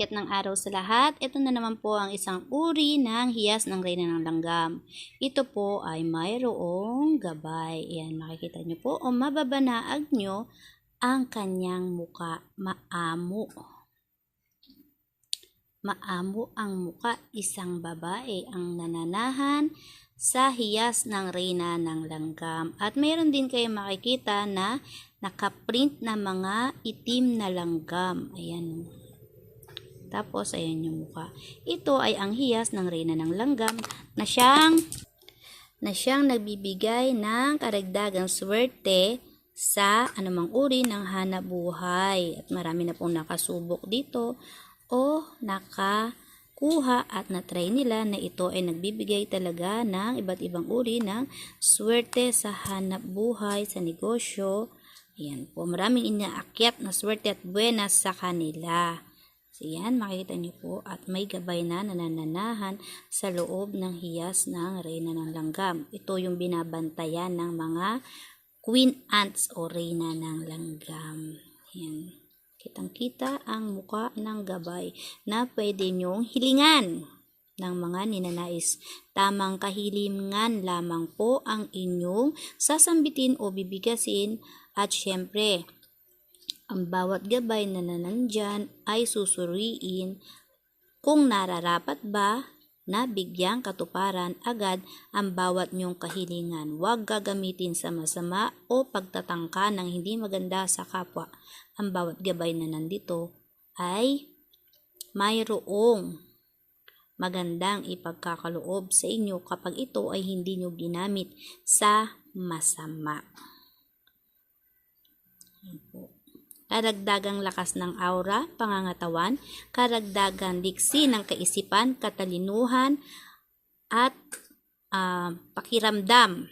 sikat ng araw sa lahat. Ito na naman po ang isang uri ng hiyas ng reyna ng langgam. Ito po ay mayroong gabay. Ayan, makikita nyo po o mababanaag nyo ang kanyang muka. Maamo. Maamo ang muka. Isang babae ang nananahan sa hiyas ng reyna ng langgam. At mayroon din kayo makikita na nakaprint na mga itim na langgam. Ayan. Tapos, ayan yung mukha. Ito ay ang hiyas ng reyna ng langgam na siyang na siyang nagbibigay ng karagdagang swerte sa anumang uri ng hanap buhay. At marami na pong nakasubok dito o nakakuha at na-try nila na ito ay nagbibigay talaga ng iba't ibang uri ng swerte sa hanap buhay, sa negosyo. Ayan po, maraming inaakyat na swerte at buenas sa kanila. So yan, makikita niyo po at may gabay na nanananahan sa loob ng hiyas ng reyna ng langgam. Ito yung binabantayan ng mga queen ants o reyna ng langgam. Yan. Kitang-kita ang muka ng gabay na pwede nyong hilingan ng mga ninanais. Tamang kahilingan lamang po ang inyong sasambitin o bibigasin at syempre, ang bawat gabay na nanandyan ay susuriin kung nararapat ba na bigyang katuparan agad ang bawat nyong kahilingan. Huwag gagamitin sa masama o pagtatangka ng hindi maganda sa kapwa. Ang bawat gabay na nandito ay mayroong magandang ipagkakaloob sa inyo kapag ito ay hindi nyo ginamit sa masama. Ayan po karagdagang lakas ng aura, pangangatawan, karagdagang diksi ng kaisipan, katalinuhan, at ah, pakiramdam,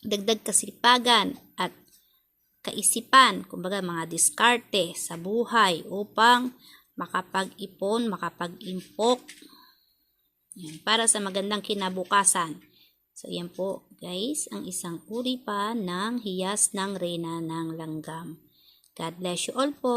dagdag kasipagan at kaisipan, kumbaga mga diskarte sa buhay upang makapag-ipon, makapag-impok para sa magandang kinabukasan. So, yan po, guys, ang isang uri pa ng hiyas ng reyna ng langgam. God bless you all po.